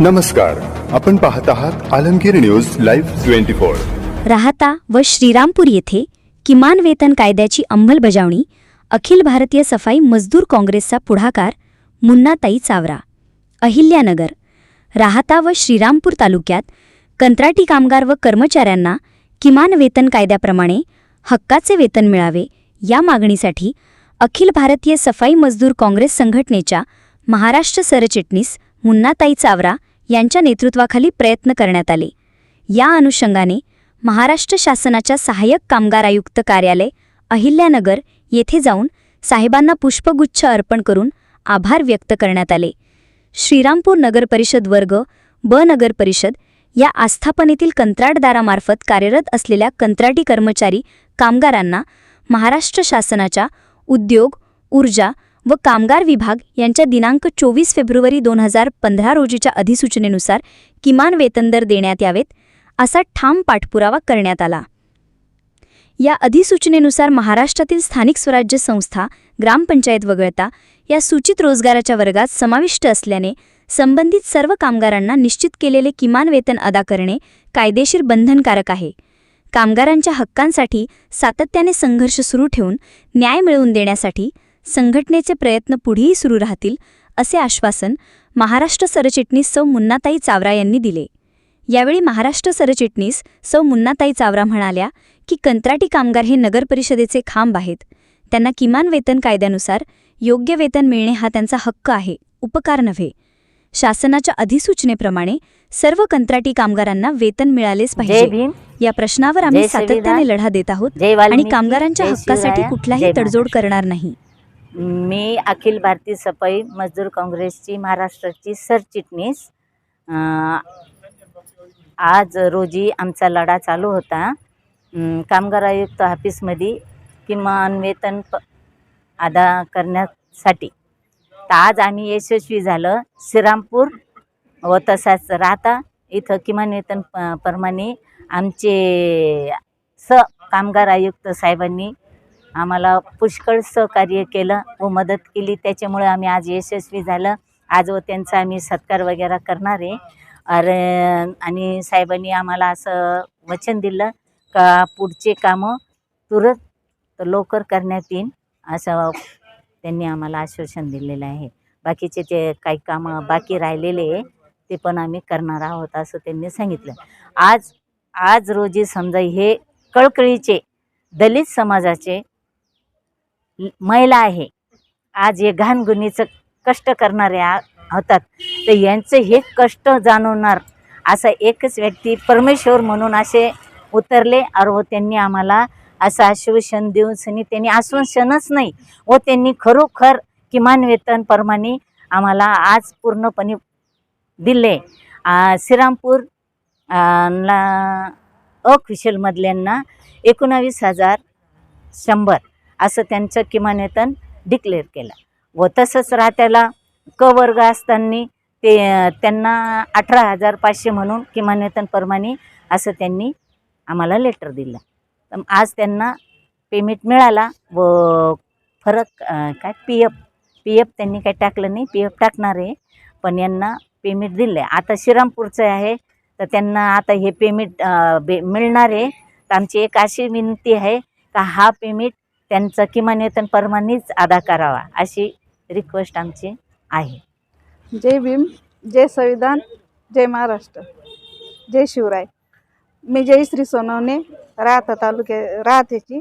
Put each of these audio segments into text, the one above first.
नमस्कार आपण पाहत आहात Alamgir news live twenty four. राहता व श्रीरामपूर येथे किमान वेतन कायद्याची अंमलबजावणी अखिल भारतीय सफाई मजदूर काँग्रेसचा पुढाकार मुन्नाताई चावरा. अहिल्यानगर राहता व श्रीरामपूर तालुक्यात कंत्राटी कामगार व कर्मचाऱ्यांना किमान वेतन कायद्याप्रमाणे हक्काचे वेतन मिळावे या मागणीसाठी अखिल भारतीय सफाई मजदूर काँग्रेस संघटनेच्या महाराष्ट्र सरचिटणीस मुन्नाताई चावरा यांच्या नेतृत्वाखाली प्रयत्न करण्यात आले. या अनुषंगाने महाराष्ट्र शासनाच्या सहाय्यक कामगार आयुक्त कार्यालय अहिल्यानगर येथे जाऊन साहेबांना पुष्पगुच्छ अर्पण करून आभार व्यक्त करण्यात आले. श्रीरामपूर नगर परिषद वर्ग ब नगर परिषद या आस्थापनेतील कंत्राटदारामार्फत कार्यरत असलेल्या कंत्राटी कर्मचारी कामगारांना महाराष्ट्र शासनाच्या उद्योग ऊर्जा व कामगार विभाग यांच्या दिनांक चोवीस फेब्रुवारी दोन हजार पंधरा रोजीच्या अधिसूचनेनुसार किमान वेतनदर देण्यात यावेत असा ठाम पाठपुरावा करण्यात आला. या अधिसूचनेनुसार महाराष्ट्रातील स्थानिक स्वराज्य संस्था ग्रामपंचायत वगळता या सूचित रोजगाराच्या वर्गात समाविष्ट असल्याने संबंधित सर्व कामगारांना निश्चित केलेले किमान वेतन अदा करणे कायदेशीर बंधनकारक आहे. कामगारांच्या हक्कांसाठी सातत्याने संघर्ष सुरू ठेवून न्याय मिळवून देण्यासाठी संघटनेचे प्रयत्न पुढेही सुरू राहतील असे आश्वासन महाराष्ट्र सरचिटणीस सौ मुन्नाताई चावरा यांनी दिले. यावेळी महाराष्ट्र सरचिटणीस सौ मुन्नाताई चावरा म्हणाल्या की कंत्राटी कामगार हे नगर परिषदेचे खांब आहेत. त्यांना किमान वेतन कायद्यानुसार योग्य वेतन मिळणे हा त्यांचा हक्क आहे उपकार नव्हे. शासनाच्या अधिसूचनेप्रमाणे सर्व कंत्राटी कामगारांना वेतन मिळालेच पाहिजे. या प्रश्नावर आम्ही सातत्याने लढा देत आहोत आणि कामगारांच्या हक्कासाठी कुठलाही तडजोड. करणार नाही. मी अखिल भारतीय सफाई मजदूर काँग्रेसची महाराष्ट्राची सरचिटणीस. आज रोजी आमचा लढा चालू होता. कामगार आयुक्त ऑफिसमध्ये किमान वेतन प अदा करण्यासाठी. तर आज आम्ही यशस्वी झालं. श्रीरामपूर व तसाच राहता. इथं किमान वेतन प प्रमाणे आमचे स कामगार आयुक्त साहेबांनी आम्हाला पुष्कळ सहकार्य केलं व मदत केली. त्याच्यामुळे आम्ही आज यशस्वी झालं. आज व त्यांचा आम्ही सत्कार वगैरे करणार आहे. अरे आणि साहेबांनी आम्हाला असं वचन दिलं का पुढचे कामं तुरंत लवकर करण्यात येईल असं त्यांनी आम्हाला आश्वासन दिलेलं आहे. बाकीचे ते काही कामं बाकी राहिलेले आहे ते पण आम्ही करणार आहोत असं त्यांनी सांगितलं. आज आज रोजी समजा हे कळकळीचे दलित समाजाचे महिला आहे. आज हे घाणगुणीचं कष्ट करणारे होतात. तर यांचं हे कष्ट जाणवणार असा एकच व्यक्ती परमेश्वर म्हणून असे उतरले. और व हो, त्यांनी आम्हाला असं आश्वासन देऊन सनी त्यांनी आश्वासनच नाही. व त्यांनी खरोखर किमान वेतन प्रमाणे आम्हाला आज पूर्णपणे दिले. श्रीरामपूर ला अक्विशलमधल्यांना एकोणावीस हजार शंभर. असं त्यांचं किमान वेतन डिक्लेअर केलं. व तसंच राहत्याला क वर्ग असताना ते त्यांना अठरा हजार पाचशे म्हणून किमान वेतन असं त्यांनी आम्हाला लेटर दिलं. तर आज त्यांना पेमेंट मिळाला व फरक काय पी एफ पी एफ त्यांनी काही टाकलं नाही पी एफ टाकणार आहे. पण यांना पेमेंट दिलं आहे आता श्रीरामपूरचं आहे तर त्यांना आता हे पेमेंट बे मिळणार आहे. तर आमची एक अशी विनंती आहे का हा पेमेंट त्यांचं किमान वेतन परमानेच अदा करावा अशी रिक्वेस्ट आमची आहे. जय भीम जय संविधान जय महाराष्ट्र जय शिवराय. मी जयश्री सोनवणे राहता तालुक्या राहत्याची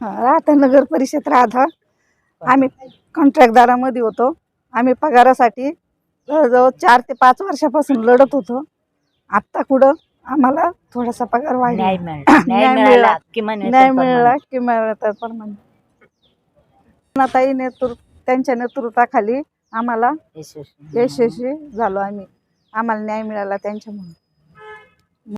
राहता नगर परिषद राहता. आम्ही कॉन्ट्रॅक्टदारामध्ये होतो. आम्ही पगारासाठी जवळजवळ चार ते पाच वर्षापासून लढत होतो. आत्ता कुठं आम्हाला थोडासा पगार वाढला. न्याय मिळाला. न्याय मिळाला. किमान नेतृत्व त्यांच्या नेतृत्वाखाली आम्हाला यशस्वी. यशस्वी झालो आम्ही. आम्हाला न्याय मिळाला त्यांच्यामुळे